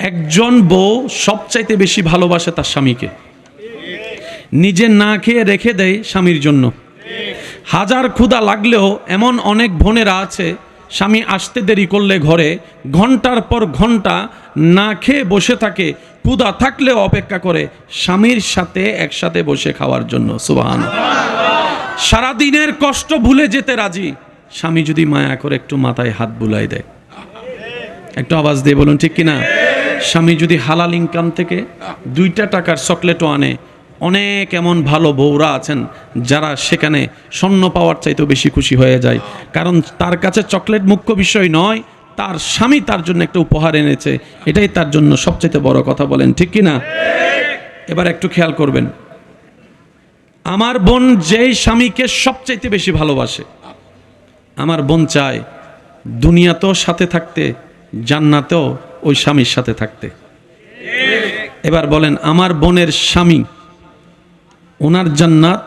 একজন বউ সবচাইতে বেশি ভালোবাসে তার স্বামীকে। নিজে না খেয়ে রেখে দেয় স্বামীর জন্য। হাজার ক্ষুদা লাগলেও এমন অনেক বোনেরা আছে, স্বামী আসতে দেরি করলে ঘরে, ঘণ্টার পর ঘণ্টা না খেয়ে বসে থাকে, ক্ষুধা থাকলেও অপেক্ষা করে স্বামীর সাথে একসাথে বসে খাওয়ার জন্য। সুবাহান। সারাদিনের কষ্ট ভুলে যেতে রাজি। স্বামী যদি মায়া করে একটু মাথায় হাত বুলাই দেয়। একটু আওয়াজ দিয়ে বলুন, ঠিক কিনা? স্বামী যদি হালাল ইনকাম থেকে দুইটা টাকার চকলেটও আনে, অনেক এমন ভালো বউরা আছেন যারা সেখানে স্বর্ণ পাওয়ার চাইতেও বেশি খুশি হয়ে যায়। কারণ তার কাছে চকলেট মুখ্য বিষয় নয়, তার স্বামী তার জন্য একটা উপহার এনেছে, এটাই তার জন্য সবচেয়ে বড় কথা বলেন, ঠিক কিনা এবার একটু খেয়াল করবেন। আমার বোন যেই স্বামীকে সবচাইতে বেশি ভালোবাসে, আমার বোন চায় দুনিয়াতেও সাথে থাকতে, জান্নাতেও ওই স্বামীর সাথে থাকতে। এবার বলেন, আমার বোনের স্বামী, ওনার জান্নাত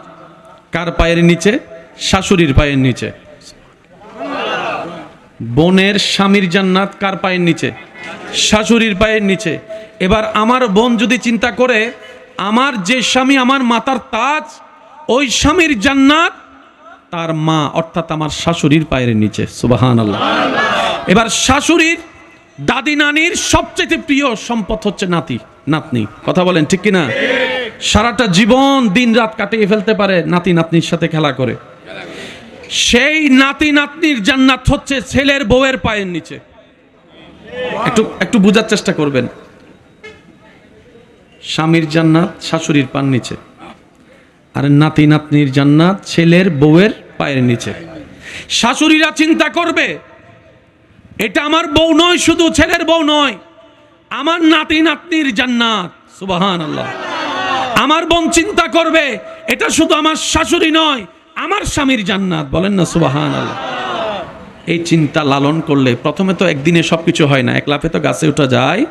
কার পায়ের নিচে? শাশুড়ির পায়ের নিচে। বোনের স্বামীর জান্নাত কার পায়ের নিচে? শাশুড়ির পায়ের নিচে। এবার আমার বোন যদি চিন্তা করে, আমার যে স্বামী, আমার মাতার তাজ, ওই স্বামীর জান্নাত তার মা, অর্থাৎ আমার শাশুড়ির পায়ের নিচে। সুবাহান আল্লাহ এবার শাশুড়ির দাদি নানির সবচেয়ে প্রিয় সম্পদ হচ্ছে নাতি, নাতনি। কথা বলেন, ঠিক কিনা? সারাটা জীবন দিন রাত কাটিয়ে ফেলতে পারে নাতি, নাতনির সাথে খেলা করে। সেই নাতি, নাতনির জান্নাত হচ্ছে ছেলের বউয়ের পায়ের নিচে। একটু একটু বোঝার চেষ্টা করবেন। স্বামীর জান্নাত, শাশুড়ির পান নিচে। আর নাতি, নাতনির জান্নাত ছেলের বউয়ের পায়ের নিচে। শাশুড়িরা চিন্তা করবে এটা আমার বউ নয়, শুধু ছেলের বউ নয়। আমার নাতি নাতনির জান্নাত সুবাহান আল্লাহ আমার বোন চিন্তা করবে, এটা শুধু আমার শাশুড়ি নয়, আমার স্বামীর জান্নাত, বলেন না সুবাহান আল্লাহ এই চিন্তা লালন করলে প্রথমে তো একদিনে সব কিছু হয় না, এক লাফে তো গাছে উঠা যায়।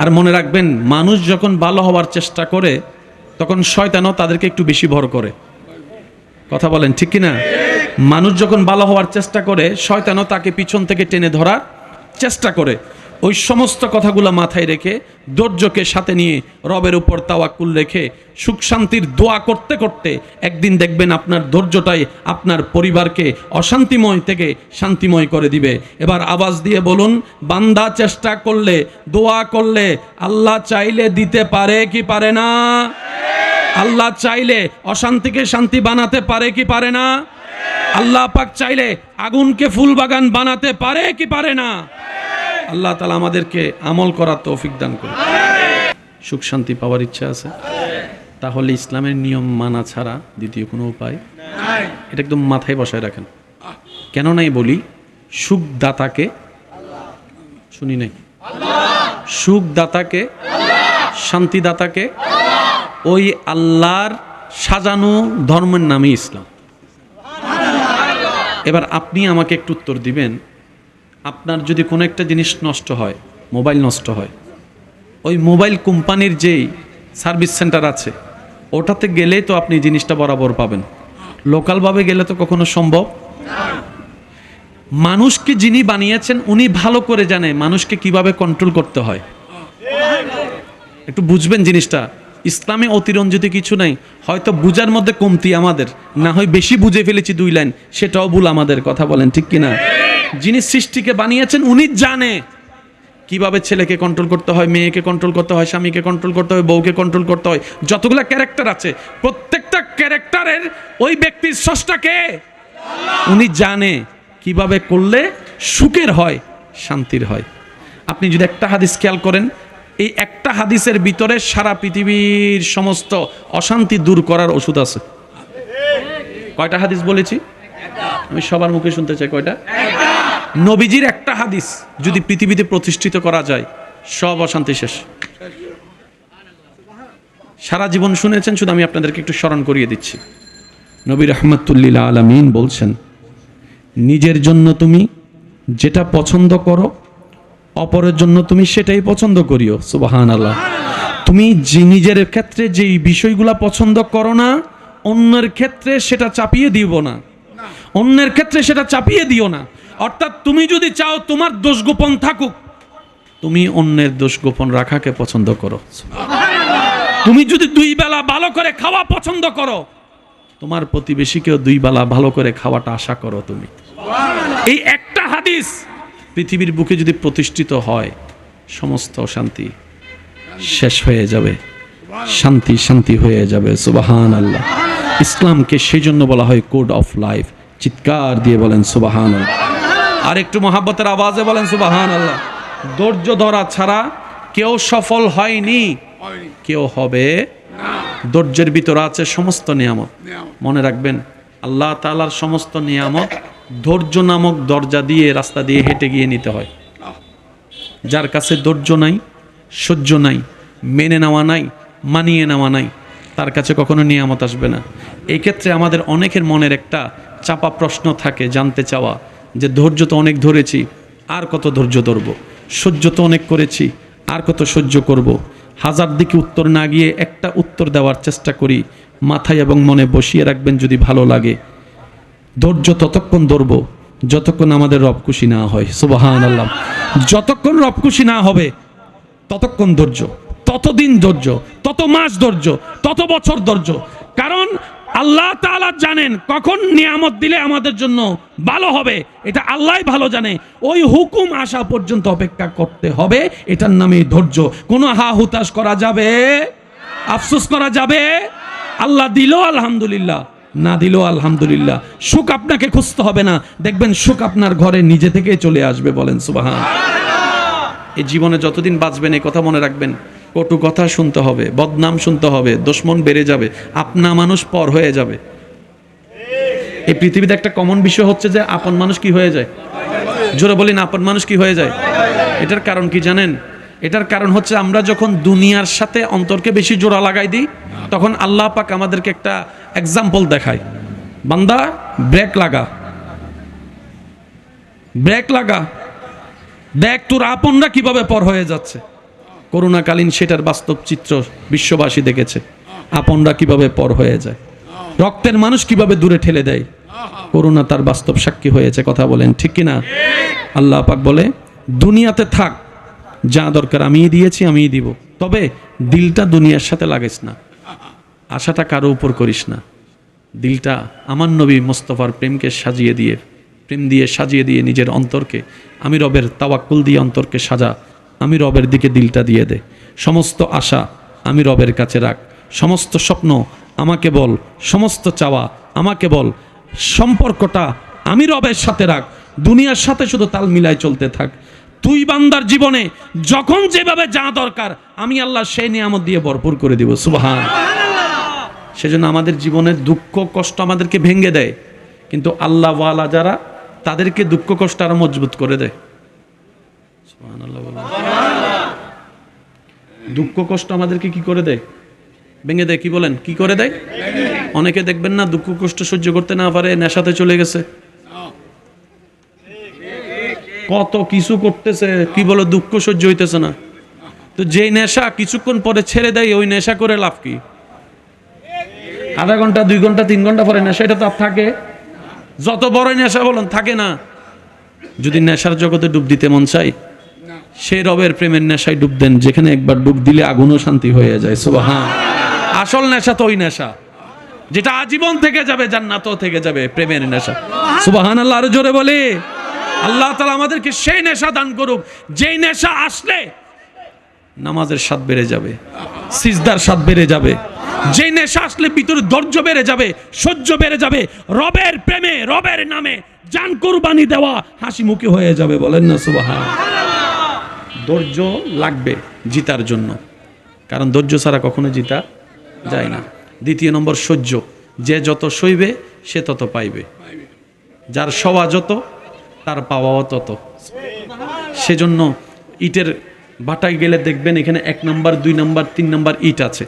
আর মনে রাখবেন, মানুষ যখন ভালো হওয়ার চেষ্টা করে, তখন শয়তানও তাদেরকে একটু বেশি ভর করে। কথা বলেন, ঠিক কিনা? মানুষ যখন ভালো হওয়ার চেষ্টা করে, শয়তানও তাকে পিছন থেকে টেনে ধরার চেষ্টা করে। ওই সমস্ত কথাগুলো মাথায় রেখে, ধৈর্যকে সাথে নিয়ে রবের উপর তাওয়াক্কুল রেখে, সুখ শান্তির দোয়া করতে করতে একদিন দেখবেন আপনার ধৈর্যটাই আপনার পরিবারকে অশান্তিময় থেকে শান্তিময় করে দিবে। এবার আওয়াজ দিয়ে বলুন, বান্দা চেষ্টা করলে, দোয়া করলে আল্লাহ চাইলে দিতে পারে কি পারে না? আল্লাহ চাইলে অশান্তিকে শান্তি বানাতে পারে কি পারে না? আল্লাহ পাক চাইলে আগুনকে ফুল বাগান বানাতে পারে কি পারে না? আল্লাহ তালা আমাদেরকে আমল করার তৌফিক দান করে সুখ শান্তি পাওয়ার ইচ্ছা আছে। তাহলে ইসলামের নিয়ম মানা ছাড়া দ্বিতীয় কোনো উপায়? এটা একদম মাথায় বসায় রাখেন। কেন নাই বলি সুখ দাতাকে শুনি নাই? সুখ দাতাকে শান্তিদাতাকে ওই আল্লাহর সাজানো ধর্মের নামই ইসলাম। এবার আপনি আমাকে একটু উত্তর দিবেন। আপনার যদি কোনো একটা জিনিস নষ্ট হয়, মোবাইল নষ্ট হয়, ওই মোবাইল কোম্পানির যেই সার্ভিস সেন্টার আছে, ওটাতে গেলেই তো আপনি জিনিসটা বরাবর পাবেন। লোকালভাবে গেলে তো কখনো সম্ভব? মানুষকে যিনি বানিয়েছেন, উনি ভালো করে জানে মানুষকে কীভাবে কন্ট্রোল করতে হয়। একটু বুঝবেন জিনিসটা? ইসলামে অতিরঞ্জিত কিছু নাই। হয়তো বুঝার মধ্যে কমতি আমাদের না হয় বেশি বুঝে ফেলেছি দুই লাইন সেটাও ভুল আমাদের কথা বলেন ঠিক কিনা? যিনি সৃষ্টিকে বানিয়েছেন উনি জানে কীভাবে ছেলেকে কন্ট্রোল করতে হয় মেয়েকে কন্ট্রোল করতে হয় স্বামীকে কন্ট্রোল করতে হয় বউকে কন্ট্রোল করতে হয়। যতগুলো ক্যারেক্টার আছে প্রত্যেকটা ক্যারেক্টারের ওই ব্যক্তির স্রষ্টাকে উনি জানে কীভাবে করলে সুখের হয় শান্তির হয়। আপনি যদি একটা হাদিস খেয়াল করেন এই একটা হাদিসের ভিতরে সারা পৃথিবীর সমস্ত অশান্তি দূর করার ওষুধ আছে। কয়টা হাদিস বলেছি? আমি সবার মুখে শুনতে চাই, কয়টা? নবীজির একটা হাদিস যদি পৃথিবীতে প্রতিষ্ঠিত করা যায়, সব অশান্তি শেষ। সারা জীবন শুনেছেন, শুধু আমি আপনাদেরকে একটু স্মরণ করিয়ে দিচ্ছি। নবী রহমতুল্লিল আলমিন বলছেন, নিজের জন্য তুমি যেটা পছন্দ করো অপরের জন্য তুমি সেটাই পছন্দ করিও সুবাহান আল্লাহ তুমি যে নিজের ক্ষেত্রে যেই বিষয়গুলো পছন্দ করো না, অন্যের ক্ষেত্রে সেটা চাপিয়ে দিব না। অন্যের ক্ষেত্রে সেটা চাপিয়ে দিও না। অর্থাৎ তুমি যদি চাও তোমার দোষ গোপন থাকুক, তুমি অন্যের দোষ গোপন রাখাকে পছন্দ করো তুমি যদি দুই বেলা ভালো করে খাওয়া পছন্দ করো, তোমার প্রতিবেশীকেও দুই বেলা ভালো করে খাওয়াটা আশা করো তুমি। এই একটা হাদিস পৃথিবীর বুকে যদি প্রতিষ্ঠিত হয়, সমস্ত শান্তি শেষ হয়ে যাবে। শান্তি শান্তি হয়ে যাবে সুবাহান আল্লাহ ইসলামকে সেই জন্য বলা হয় কোড অফ লাইফ। চিৎকার দিয়ে বলেন সুবাহান আর একটু মহাব্বতের আওয়াজে বলেন সুবাহান আল্লাহ ধৈর্য ধরা ছাড়া কেউ সফল হয়নি। কেউ হবে ধৈর্যের ভিতর আছে সমস্ত নিয়ামত। মনে রাখবেন, আল্লাহ তাআলার সমস্ত নিয়ামত ধৈর্য নামক দরজা দিয়ে রাস্তা দিয়ে হেঁটে গিয়ে নিতে হয়। যার কাছে ধৈর্য নাই, সহ্য নাই, মেনে নেওয়া নাই, মানিয়ে নেওয়া নাই, তার কাছে কখনো নিয়ামত আসবে না। এই ক্ষেত্রে আমাদের অনেকের মনের একটা চাপা প্রশ্ন থাকে জানতে চাওয়া, যে ধৈর্য তো অনেক ধরেছি, আর কত ধৈর্য ধরবো? সহ্য তো অনেক করেছি, আর কত সহ্য করব। হাজার দিকে উত্তর না গিয়ে একটা উত্তর দেওয়ার চেষ্টা করি, মাথায় এবং মনে বসিয়ে রাখবেন যদি ভালো লাগে। ধৈর্য ততক্ষণ ধরব, যতক্ষণ আমাদের রব খুশি না হয়। সুবাহান আল্লাহ যতক্ষণ রব খুশি না হবে, ততক্ষণ ধৈর্য, ততদিন ধৈর্য, তত মাস ধৈর্য, তত বছর ধৈর্য। কারণ আল্লাহ তাআলা জানেন কখন নিয়ামত দিলে আমাদের জন্য ভালো হবে। এটা আল্লাহই ভালো জানে। ওই হুকুম আসা পর্যন্ত অপেক্ষা করতে হবে। এটার নামে ধৈর্য। কোনো হা হুতাশ করা যাবে? আফসোস করা যাবে? আল্লাহ দিল, আলহামদুলিল্লাহ। না দিল আলহামদুলিল্লাহ। সুখ আপনাকে খুঁজতে হবে না। দেখবেন সুখ আপনার ঘরে নিজে থেকে চলে আসবে বলেন, সুবাহান। এই জীবনে যতদিন বাঁচবেন, এই কথা মনে রাখবেন, কটু কথা শুনতে হবে, বদনাম শুনতে হবে, দুশ্মন বেড়ে যাবে, আপনা মানুষ পর হয়ে যাবে। এই পৃথিবীতে একটা কমন বিষয় হচ্ছে যে আপন মানুষ কি হয়ে যায়? জোরে বলি না, আপন মানুষ কি হয়ে যায়? এটার কারণ কি জানেন? এটার কারণ হচ্ছে আমরা যখন দুনিয়ার সাথে অন্তরকে বেশি জোড়া লাগাই দিই তখন আল্লাহ পাক আমাদেরকে একটা এক্সাম্পল দেখায়। বান্দা ব্রেক লাগা। ব্রেক লাগা। দেখ তোর আপনরা কীভাবে পর হয়ে যাচ্ছে। করোনাকালীন সেটার বাস্তব চিত্র বিশ্ববাসী দেখেছে। আপনরা কীভাবে পর হয়ে যায়। রক্তের মানুষ কীভাবে দূরে ঠেলে দেয়। করোনা তার বাস্তব সাক্ষী হয়েছে কথা বলেন ঠিক কিনা? আল্লাহ পাক বলে দুনিয়াতে থাক যা দরকার আমিই দিয়েছি, আমিই দিব। তবে দিলটা দুনিয়ার সাথে লাগাইস না। আশাটা কারও উপর করিস না। দিলটা আমার নবী মোস্তফার প্রেমকে সাজিয়ে দিয়ে, প্রেম দিয়ে সাজিয়ে দিয়ে নিজের অন্তরকে, আমি রবের তাওয়াক্কুল দিয়ে অন্তরকে সাজা, আমি রবের দিকে দিলটা দিয়ে দে। সমস্ত আশা আমি রবের কাছে রাখ। সমস্ত স্বপ্ন আমাকে বল। সমস্ত চাওয়া আমাকে বল। সম্পর্কটা আমি রবের সাথে রাখ। দুনিয়ার সাথে শুধু তাল মিলায় চলতে থাক। তুই বান্দার জীবনে যখন যেভাবে যা দরকার, আমি আল্লাহ সেই নিয়ামত দিয়ে ভরপুর করে দিব, সুবহান। সেজন্য আমাদের জীবনের দুঃখ, কষ্ট আমাদেরকে ভেঙে দেয়। কিন্তু আল্লাহ ওয়ালা যারা, তাদেরকে দুঃখ, কষ্ট আরও মজবুত করে দেয়। দুঃখ, কষ্ট আমাদেরকে কি করে দেয়? ভেঙে দেয়, কি বলেন? কি করে দেয়? অনেকে দেখবেন না দুঃখ, কষ্ট সহ্য করতে না পারে, নেশাতে চলে গেছে। কত কিছু করতেছে, কি বলে, দুঃখ সহ্য হইতেছে না। তো যেই নেশা কিছুক্ষণ পরে ছেড়ে দেয়, ওই নেশা করে লাভ কি? আধা ঘণ্টা, দুই ঘণ্টা, তিন ঘণ্টা পরে নেশা, এটা তো আর থাকে। যত বড় নেশা বলুন, থাকে না। যদি নেশার জগতে ডুব দিতে মন চাই সেই রবের প্রেমের নেশায় ডুব দেন, যেখানে একবার ডুব দিলে আগুনও শান্তি হয়ে যায়। সুবাহান। আসল নেশা তো ওই নেশা। যেটা আজীবন থেকে যাবে, জান্নাতও থেকে যাবে প্রেমের নেশা। সুবাহান আল্লাহ আরও জোরে বলে। আল্লাহ তালা আমাদেরকে সেই নেশা দান করুক। যেই নেশা আসলে নামাজের স্বাদ বেড়ে যাবে, সিজদার স্বাদ বেড়ে যাবে। যে নেশা আসলে ভিতরে ধৈর্য বেড়ে যাবে, সহ্য বেড়ে যাবে, রবের প্রেমে, রবের নামে জান কোরবানি দেওয়া হাসি মুখে হয়ে যাবে বলেন না সুবাহা ধৈর্য লাগবে জিতার জন্য। কারণ ধৈর্য ছাড়া কখনো জিতা যায় না। দ্বিতীয় নম্বর, সহ্য। যে যত সইবে, সে তত পাইবে। যার সওয়া যত তার পাওয়াও তত। সেজন্য ইটের বাটায় গেলে দেখবেন এখানে এক নাম্বার, দুই নাম্বার, তিন নাম্বার ইট আছে।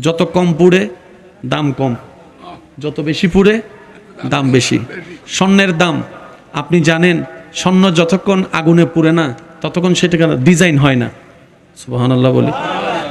যত কম পুড়ে, দাম কম। যত বেশি পুড়ে, দাম বেশি। স্বর্ণের দাম, আপনি জানেন, স্বর্ণ যতক্ষণ আগুনে পুড়ে না, ততক্ষণ সেটা ডিজাইন হয় না। সুবহানাল্লাহ বলি।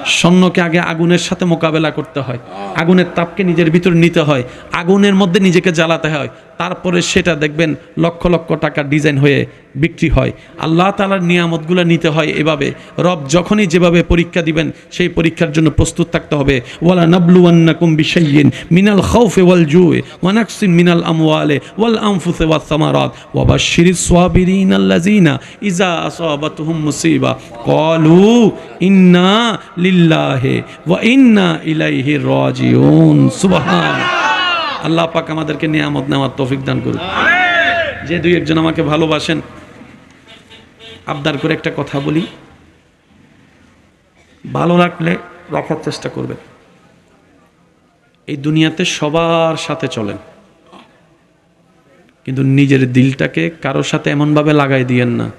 স্বর্ণকে আগে আগুনের সাথে মোকাবেলা করতে হয়। আগুনের তাপকে নিজের ভিতর নিতে হয়। আগুনের মধ্যে নিজেকে জ্বালাতে হয়। তারপরে সেটা দেখবেন লক্ষ লক্ষ টাকা ডিজাইন হয়ে বিক্রি হয়। আল্লাহ তালার নিয়ামতগুলো নিতে হয় এভাবে। রব যখনই যেভাবে পরীক্ষা দিবেন, সেই পরীক্ষার জন্য প্রস্তুত থাকতে হবে। ওয়ালা নাবলুয়ান্নাকুম বিশাইয়িন মিনাল খাউফি ওয়াল জুই ওয়া নাকসিন মিনাল আমওয়ালি ওয়াল আনফুসি ওয়াস সামারাত। ওয়া বাশশিরিস সাবিরিন আল্লাযিনা ইযা আসাবাতুহুম মুসিবা। ক্বালু ইন্না লিল্লাহি ওয়া ইন্না ইলাইহি রাজিউন। সুবহান। আল্লাহ পাক আমাদেরকে নিয়ামত নেওয়ার তৌফিক দান করুন যে দুই একজন আমাকে ভালোবাসেন আবদার করে একটা কথা বলি। ভালো রাখলে রাখার চেষ্টা করবেন। এই দুনিয়াতে সবার সাথে চলেন। কিন্তু নিজের দিলটাকে কারোর সাথে এমনভাবে লাগাই দিয়েন না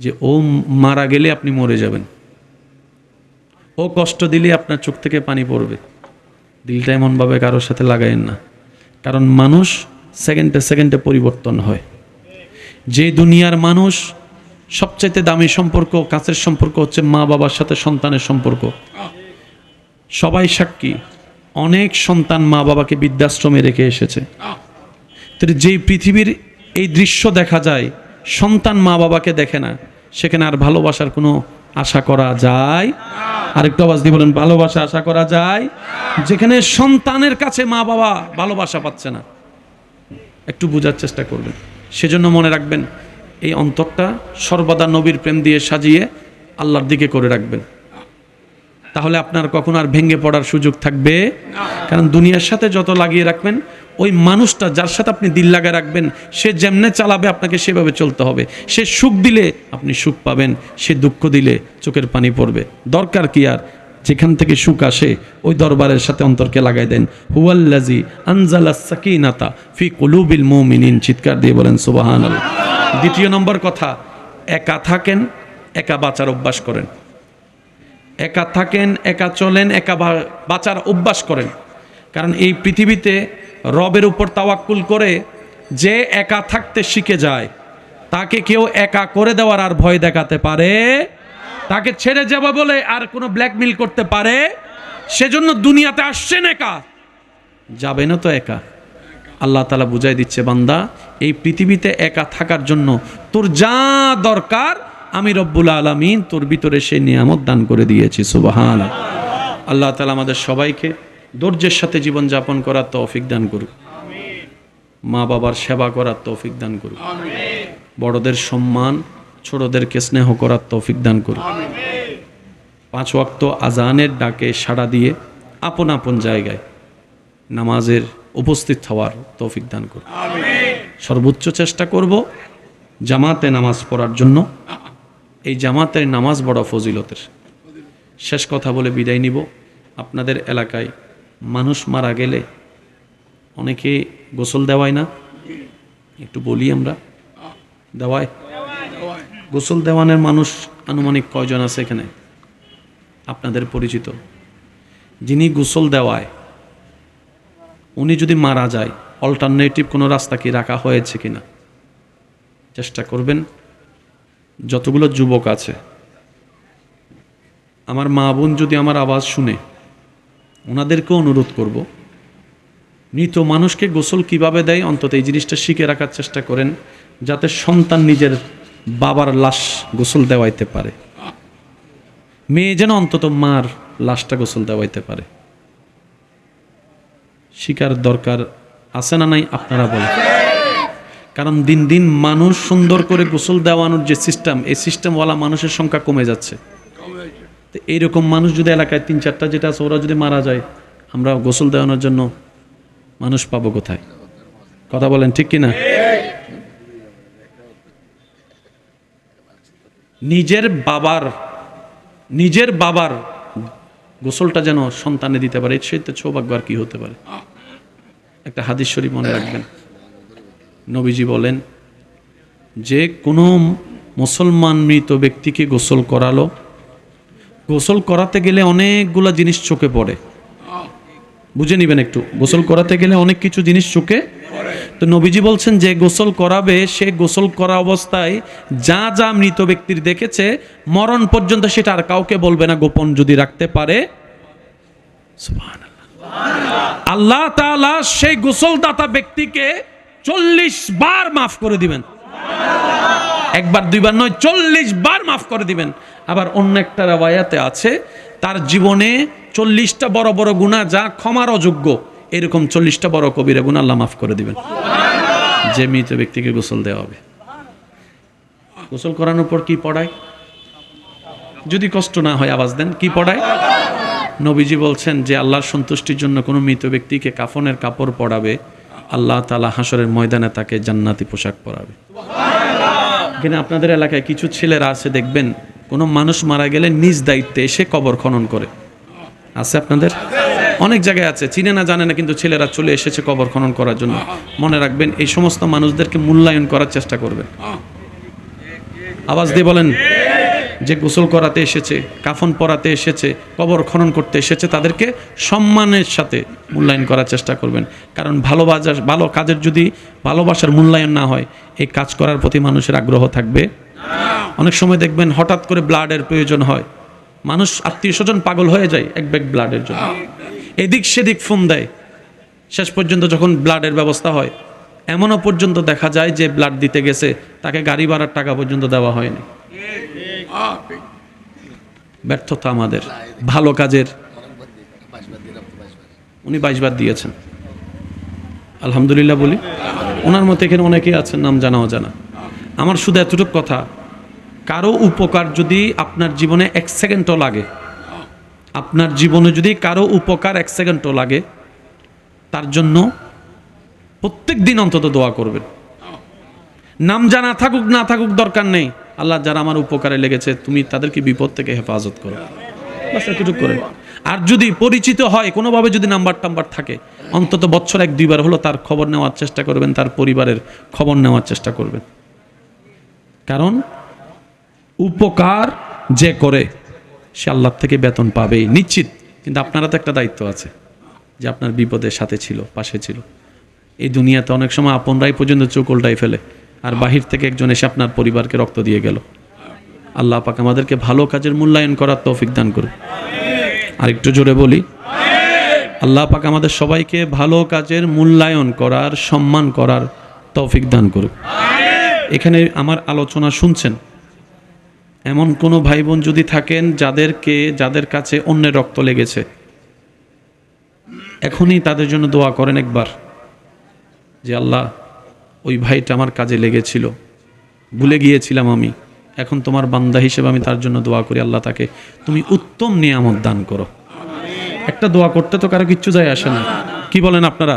যে ও মারা গেলে আপনি মরে যাবেন। ও কষ্ট দিলে আপনার চোখ থেকে পানি পড়বে। দিলটা এমনভাবে কারোর সাথে লাগাইন না। কারণ মানুষ সেকেন্ডে সেকেন্ডে পরিবর্তন হয়। যে দুনিয়ার মানুষ সবচাইতে দামি সম্পর্ক, কাছের সম্পর্ক হচ্ছে মা বাবার সাথে সন্তানের সম্পর্ক। সবাই সাক্ষী, অনেক সন্তান মা বাবাকে বৃদ্ধাশ্রমে রেখে এসেছে। তো যেই পৃথিবীর এই দৃশ্য দেখা যায়, সন্তান মা বাবাকে দেখে না, সেখানে আর ভালোবাসার কোনো আশা করা যায়। আরেকটু আওয়াজ দিয়ে বলেন, ভালোবাসা আশা করা যায়। যেখানে সন্তানের কাছে মা বাবা ভালোবাসা পাচ্ছে না, একটু বোঝার চেষ্টা করবেন। সেজন্য মনে রাখবেন, এই অন্তরটা সর্বদা নবীর প্রেম দিয়ে সাজিয়ে আল্লাহর দিকে করে রাখবেন। তাহলে আপনার কখন আর ভেঙে পড়ার সুযোগ থাকবে। কারণ দুনিয়ার সাথে যত লাগিয়ে রাখবেন ওই মানুষটা যার সাথে আপনি দিল লাগায় রাখবেন, সে যেমনে চালাবে আপনাকে সেভাবে চলতে হবে। সে সুখ দিলে আপনি সুখ পাবেন, সে দুঃখ দিলে চোখের পানি পড়বে। দরকার কি আর? যেখান থেকে সুখ আসে, ওই দরবারের সাথে অন্তরকে লাগাই দেন। হুয়াল্লাজি আনজালা সাকিনাতা ফি কুলুবিল মুমিনিন, চিৎকার দিয়ে বলেন সুবাহান দ্বিতীয় নম্বর কথা, একা থাকেন, একা বাঁচার অভ্যাস করেন। একা থাকেন, একা চলেন, একা বাঁচার অভ্যাস করেন। কারণ এই পৃথিবীতে রবের উপর তাওয়াক্কুল করে যে একা থাকতে শিখে যায়, তাকে কেউ একা করে দেওয়ার আর ভয় দেখাতে পারে। তাকে ছেড়ে যাবে বলে আর কোনো ব্ল্যাকমেল করতে পারে। সেজন্য দুনিয়াতে আসছেন একা যাবেন তো একা। আল্লাহ তালা বুঝাই দিচ্ছে, বান্দা, এই পৃথিবীতে একা থাকার জন্য তোর যা দরকার, আমি রব্বুল আলমিন তোর ভিতরে সেই নিয়ামত দান করে দিয়েছি সুবাহান আল্লাহ তালা আমাদের সবাইকে ধৈর্যের সাথে জীবনযাপন করার তৌফিক দান করুক। মা বাবার সেবা করার তৌফিক দান করুক। বড়দের সম্মান, ছোটদেরকে স্নেহ করার তৌফিক দান করুক। পাঁচ ওয়াক্ত আজানের ডাকে সাড়া দিয়ে আপন আপন জায়গায় নামাজের উপস্থিত হওয়ার তৌফিক দান করুন সর্বোচ্চ চেষ্টা করব জামাতে নামাজ পড়ার জন্য। এই জামাতের নামাজ বড় ফজিলতের। শেষ কথা বলে বিদায় নিব। আপনাদের এলাকায় মানুষ মারা গেলে অনেকে গোসল দেওয়ায় না? একটু বলি আমরা। দেওয়ায়? গোসল দেওয়ানের মানুষ আনুমানিক কয়জন আছে এখানে? আপনাদের পরিচিত। যিনি গোসল দেওয়ায়, উনি যদি মারা যায় অল্টারনেটিভ কোনো রাস্তা কি রাখা হয়েছে কিনা? চেষ্টা করবেন। যতগুলো যুবক আছে। আমার মা বোন যদি আমার আওয়াজ শুনে ওনাদেরকেও অনুরোধ করব, মৃত মানুষকে গোসল কীভাবে দেয়? অন্তত এই জিনিসটা শিখে রাখার চেষ্টা করেন, যাতে সন্তান নিজের বাবার লাশ গোসল দেওয়াইতে পারে। মেয়ে যেন অন্তত মার লাশটা গোসল দেওয়াইতে পারে। শিকার দরকার আছে না নাই আপনারা বলেন। কারণ দিন দিন মানুষ সুন্দর করে গোসল দেওয়ানোর যে সিস্টেম এই সিস্টেমওয়ালা মানুষের সংখ্যা কমে যাচ্ছে। তো এইরকম মানুষ যদি এলাকায় তিন, চারটা যেটা আছে, ওরা যদি মারা যায়, আমরা গোসল দেওয়ানোর জন্য মানুষ পাবো কোথায়? কথা বলেন, ঠিক কিনা? নিজের বাবার নিজের বাবার গোসলটা যেন সন্তানে দিতে পারে সে তো সৌভাগ্য আর কি হতে পারে। একটা হাদিস শরীফ মনে রাখবেন। নবীজি বলেন, যে কোনো মুসলমান মৃত ব্যক্তিকে গোসল করালো গোসল করাতে গেলে অনেকগুলা জিনিস চোখে পড়ে। বুঝে নিবেন একটু। গোসল করাতে গেলে অনেক কিছু জিনিস চোখে তো নবীজি বলছেন যে, গোসল করাবে, সে গোসল করা অবস্থায় যা যা মৃত ব্যক্তির দেখেছে, মরণ পর্যন্ত সেটা আর কাউকে বলবে না, গোপন যদি রাখতে পারে। আল্লাহ তাআলা সেই গোসলদাতা ব্যক্তিকে চল্লিশ বার মাফ করে দিবেন। একবার, দুইবার নয়, চল্লিশ বার মাফ করে দিবেন। আবার অন্য একটা রাবায়াতে আছে, তার জীবনে চল্লিশটা বড় বড় গুণা যা ক্ষমার অযোগ্য, এরকম চল্লিশটা বড় কবিরা গুণা আল্লাহ মাফ করে দিবেন। যে মৃত ব্যক্তিকে গোসল দেওয়া হবে। গোসল করানোর পর কি পড়ায়? যদি কষ্ট না হয় আওয়াজ দেন, কি পড়ায়? নবীজি বলছেন যে আল্লাহর সন্তুষ্টির জন্য কোনো মৃত ব্যক্তিকে কাফনের কাপড় পরাবে, আল্লাহ তালা হাসরের ময়দানে তাকে জান্নাতি পোশাক পরাবে। এখানে আপনাদের এলাকায় কিছু ছেলেরা আছে, দেখবেন, কোনো মানুষ মারা গেলে নিজ দায়িত্বে এসে কবর খনন করে। আছে আপনাদের? অনেক জায়গায় আছে, চিনে না জানে না, কিন্তু ছেলেরা চলে এসেছে কবর খনন করার জন্য। মনে রাখবেন, এই সমস্ত মানুষদেরকে মূল্যায়ন করার চেষ্টা করবেন। আওয়াজ দিয়ে বলেন। যে গোসল করাতে এসেছে, কাফন পরাতে এসেছে, কবর খনন করতে এসেছে, তাদেরকে সম্মানের সাথে মূল্যায়ন করার চেষ্টা করবেন। কারণ ভালোবাসার, ভালো কাজের যদি ভালোবাসার মূল্যায়ন না হয়, এই কাজ করার প্রতি মানুষের আগ্রহ থাকবে। অনেক সময় দেখবেন হঠাৎ করে ব্লাডের প্রয়োজন হয়। মানুষ আত্মীয় স্বজন পাগল হয়ে যায় এক ব্যাগ ব্লাডের জন্য। এদিক সেদিক ফোন দেয়। শেষ পর্যন্ত যখন ব্লাডের ব্যবস্থা হয়, এমনও পর্যন্ত দেখা যায় যে ব্লাড দিতে গেছে, তাকে গাড়ি ভাড়ার টাকা পর্যন্ত দেওয়া হয়নি। ব্যর্থতা আমাদের, ভালো কাজের। উনি বাইশবার দিয়েছেন। আলহামদুলিল্লাহ বলি, ওনার মতো এখানে অনেকেই আছেন, নাম জানা অজানা। আমার শুধু এতটুকু কথা, কারও উপকার যদি আপনার জীবনে এক সেকেন্ডও লাগে, আপনার জীবনে যদি কারও উপকার এক সেকেন্ডও লাগে, তার জন্য প্রত্যেক দিন অন্তত দোয়া করবেন। নাম জানা থাকুক, না থাকুক দরকার নেই। আল্লাহ যারা আমার উপকারে লেগেছে, তুমি তাদেরকে বিপদ থেকে হেফাজত করো। করেন আর যদি পরিচিত হয়, কোনোভাবে যদি নাম্বার টাম্বার থাকে, অন্তত বছর এক, দুইবার হলো তার খবর নেওয়ার চেষ্টা করবেন, তার পরিবারের খবর নেওয়ার চেষ্টা করবেন। কারণ উপকার যে করে, সে আল্লাহ থেকে বেতন পাবেই, নিশ্চিত। কিন্তু আপনারা তো একটা দায়িত্ব আছে, যে আপনার বিপদের সাথে ছিল, পাশে ছিল। এই দুনিয়াতে অনেক সময় আপনরাই পর্যন্ত চোখ ফেলে। আর বাহির থেকে একজন এসে আপনার পরিবারকে রক্ত দিয়ে গেল। আল্লাহ পাক আমাদেরকে ভালো কাজের মূল্যায়ন করার তৌফিক দান করুন আর একটু জোরে বলি, আল্লাহ পাক আমাদের সবাইকে ভালো কাজের মূল্যায়ন করার, সম্মান করার তৌফিক দান করুক। এখানে আমার আলোচনা শুনছেন, এমন কোনো ভাই বোন যদি থাকেন যাদেরকে, যাদের কাছে অন্যের রক্ত লেগেছে, এখনই তাদের জন্য দোয়া করেন একবার, যে আল্লাহ ওই ভাইটা আমার কাজে লেগেছিল। ভুলে গিয়েছিলাম আমি। এখন তোমার বান্দা হিসেবে আমি তার জন্য দোয়া করি আল্লাহ তাকে তুমি উত্তম নিয়ামত দান করো। একটা দোয়া করতে তো কারও কিচ্ছু যায় আসে না। কি বলেন আপনারা?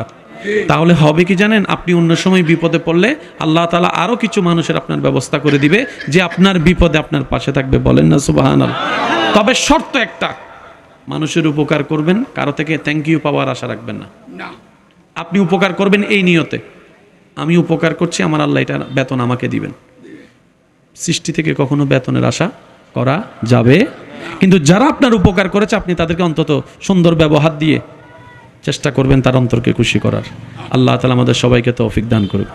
তাহলে হবে কি জানেন? আপনি অন্য সময় বিপদে পড়লে আল্লাহ তালা আরও কিছু মানুষের আপনার ব্যবস্থা করে দিবে যে আপনার বিপদে আপনার পাশে থাকবে বলেন না সুবাহান তবে শর্ত একটা মানুষের উপকার করবেন কারও থেকে থ্যাংক ইউ পাওয়ার আশা রাখবেন না। আপনি উপকার করবেন এই নিয়তে। আমি উপকার করছি, আমার আল্লাহ এটা বেতন আমাকে দিবেন। সৃষ্টি থেকে কখনো বেতনের আশা করা যাবে। কিন্তু যারা আপনার উপকার করেছে, আপনি তাদেরকে অন্তত সুন্দর ব্যবহার দিয়ে চেষ্টা করবেন তার অন্তরকে খুশি করার। আল্লাহ তালা আমাদের সবাইকে তৌফিক দান করুক।